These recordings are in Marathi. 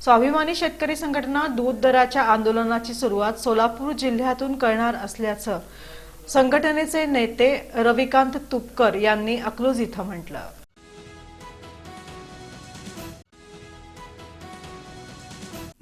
स्वाभिमानी शेतकरी संघटना दूध दराच्या आंदोलनाची सुरुवात सोलापूर जिल्ह्यातून करणार असल्याचं संघटनेचे नेते रविकांत तुपकर यांनी अकलूज इथं म्हटलं.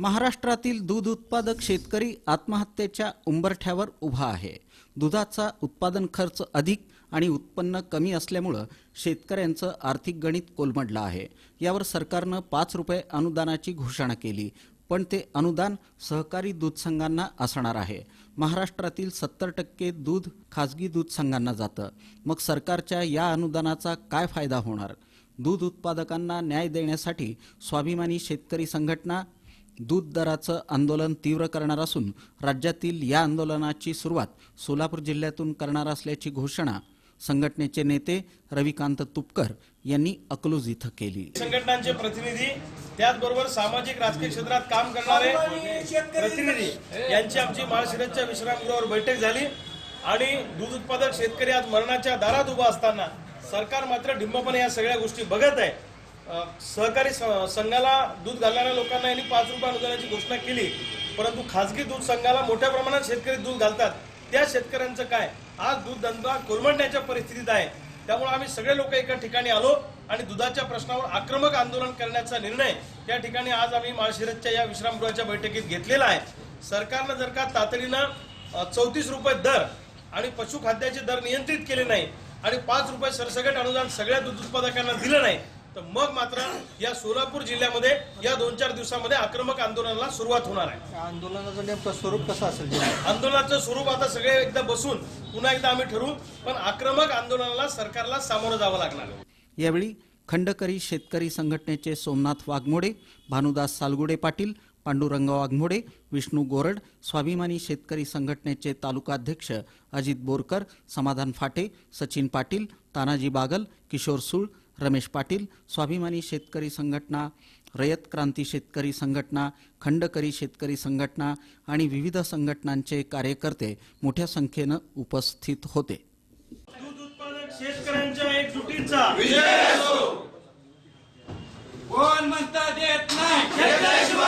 महाराष्ट्रातील दूध उत्पादक शेतकरी आत्महत्येच्या उंबरठ्यावर उभा आहे. दुधाचा उत्पादन खर्च अधिक आणि उत्पन्न कमी असल्यामुळं शेतकऱ्यांचं आर्थिक गणित कोलमडलं आहे. यावर सरकारनं पाच रुपये अनुदानाची घोषणा केली पण ते अनुदान सहकारी दूध संघांना असणार आहे. महाराष्ट्रातील सत्तर टक्के दूध खाजगी दूध संघांना जातं. मग सरकारच्या या अनुदानाचा काय फायदा होणार? दूध उत्पादकांना न्याय देण्यासाठी स्वाभिमानी शेतकरी संघटना दूध दराचं आंदोलन तीव्र करणार असून राज्यातील या आंदोलनाची सुरुवात सोलापूर जिल्ह्यातून करणार असल्याची घोषणा संघटनेचे नेते रविकांत तुपकर यांनी अकलूज इथं केली. संघटनांचे प्रतिनिधी त्याचबरोबर सामाजिक राजकीय क्षेत्रात काम करणारे प्रतिनिधी यांची आमची माळशिरसच्या विश्रामगृहावर बैठक झाली आणि दूध उत्पादक शेतकरी आज मरणाच्या दारात उभा असताना सरकार मात्र ढिंबपणे या सगळ्या गोष्टी बघत आहे. सहकारी संघाला दूध घालणाऱ्या लोकांना यांनी पाच रुपये अनुदानाची घोषणा केली. परंतु खाजगी दूध संघाला मोठ्या प्रमाणात शेतकरी दूध घालतात. त्या शेतकऱ्यांचं काय? आज दूध धंदा कोलमडण्याच्या परिस्थितीत आहे. त्यामुळे आम्ही सगळे लोक एका ठिकाणी आलो आणि दुधाच्या प्रश्नावर आक्रमक आंदोलन करण्याचा निर्णय त्या ठिकाणी आज आम्ही माळशिरसच्या या विश्रामगृहाच्या बैठकीत घेतलेला आहे. सरकारनं जर का तातडीनं चौतीस रुपये दर आणि पशुखाद्याचे दर नियंत्रित केले नाही आणि पाच रुपये सरसगट अनुदान सगळ्या दूध उत्पादकांना दिलं नाही तर मग मात्र या सोलापूर जिल्ह्यामध्ये या दोन चार दिवसामध्ये आक्रमक आंदोलनाला सुरुवात होणार आहे. आंदोलनाचं नेमकं स्वरूप कसं असेल? आंदोलनाचं स्वरूप आता सगळे एकदा बसून पुन्हा एकदा आम्ही ठरवू पण आक्रमक आंदोलनाला सरकारला सामोरं जावं लागणार आहे. यावेळी खंडकरी शेतकरी संघटनेचे सोमनाथ वाघमोडे भानुदास सालगुडे पाटील पांडुरंग वाघमोडे विष्णू गोरड स्वाभिमानी शेतकरी संघटनेचे तालुकाध्यक्ष अजित बोरकर समाधान फाटे सचिन पाटील तानाजी बागल किशोर सूळ रमेश पाटील स्वाभिमानी शेतकरी संघटना रयत क्रांती शेतकरी संघटना खंडकरी शेतकरी संघटना आणि विविध संघटनांचे कार्यकर्ते मोठ्या संख्येनं उपस्थित होते. दूध उत्पादक शेतकऱ्यांच्या एकजुटीचा कोण म्हणता देत नाही.